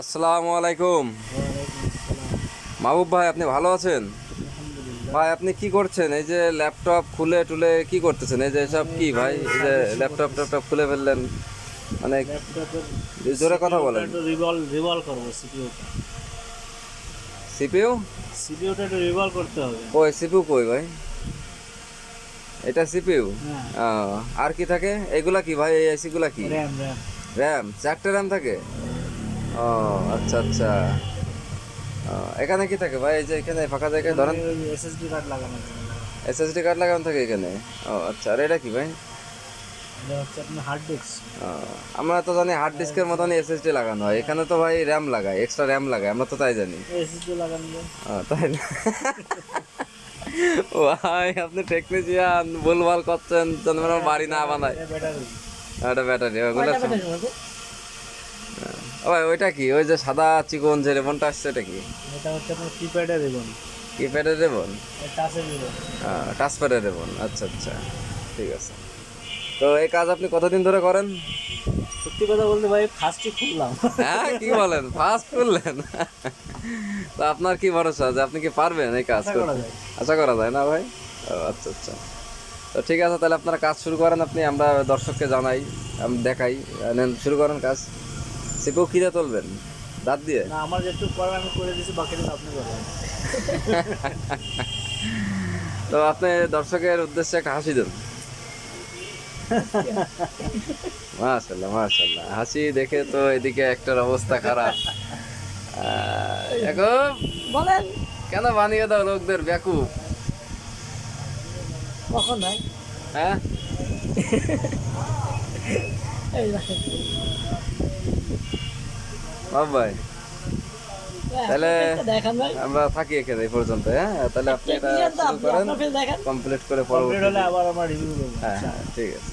আসসালামু আলাইকুম। মাহবুব ভাই আপনি ভালো আছেন? ভাই আপনি কি করছেন? এই যে ল্যাপটপ খুলে টুলে কি করতেছেন? এই যে সব কি ভাই? এই যে ল্যাপটপ ট্যাপটপ খুলে ফেললেন। মানে জোরে কথা বলেন। একটু রিভলভ রিভলভ করব সিপিইউটা সিপিইউ? সিপিইউটা একটু রিভলভ করতে হবে। কই সিপিইউ কই ভাই? এটা সিপিইউ? হ্যাঁ। আর কি থাকে? এগুলা কি ভাই? এই এসিগুলা কি? র্যাম র্যাম র্যাম চারটে র্যাম থাকে? ও আচ্ছা আচ্ছা। এখানে কি থাকে ভাই? এই যে এখানে ফাঁকা জায়গায় ধরেন এসএসডি কার্ড লাগানো এসএসডি কার্ড লাগানো থাকে এখানে? ও আচ্ছা আর এটা কি ভাই? হার্ড ডিস্ক আমরা তো জানি হার্ড ডিস্কের মতনই এসএসডি লাগানো হয়। এখানে তো ভাই র্যাম লাগায় এক্সট্রা র্যাম লাগায় আমরা তো তাই জানি। এসএসডি লাগানো তাই না? ভাই আপনি টেকনিশিয়ান ভুলভাল করছেন যেন বাড়ি না বানায়। এটা ব্যাটারি ওগুলো ভাই ওইটা কি? ওই যে সাদা চিকন যে রেবনটা আসছে এটা কি? এটা হচ্ছে আপনার কিপ্যাডের রিবন। কিপ্যাডের রেবন? টাচের রিবন। টাচপ্যাডের রেবন। আচ্ছা আচ্ছা। ঠিক আছে। তো এই কাজ আপনি কতদিন ধরে করেন? সত্যি কথা বলতে ভাই ফার্স্টই খুললাম। হ্যাঁ কি বলেন? ফাস্ট করলেন তো আপনার কি ভরসা যে আপনি কি পারবেন এই কাজ করতে? আশা করা যায় না ভাই? আচ্ছা আচ্ছা। তো ঠিক আছে তাহলে আপনারা কাজ শুরু করেন আপনি আমরা দর্শককে জানাই আমি দেখাই। নেন শুরু করেন কাজ। সিপু কিনে তুলবেন। দাঁত দিয়ে? না আমার যেটুকু করার আমি করে দিয়েছি বাকিটা আপনি করবেন তো আপনি দর্শকের উদ্দেশ্যে একটা হাসি দেন। মাশাল্লাহ মাশাল্লাহ হাসি দেখে তো এদিকে একটার অবস্থা খারাপ। এখন বলেন। কেন বানিয়ে দাও লোকদের ব্যাকুপ কখন ভাই? হ্যাঁ? ভাই। তাহলে আমরা থাকি এখানে এই পর্যন্ত হ্যাঁ? তাহলে আপনি এটা শুরু করেন কমপ্লিট করে পরবর্তী হলে আবার আমরা রিভিউ করব হ্যাঁ হ্যাঁ ঠিক আছে।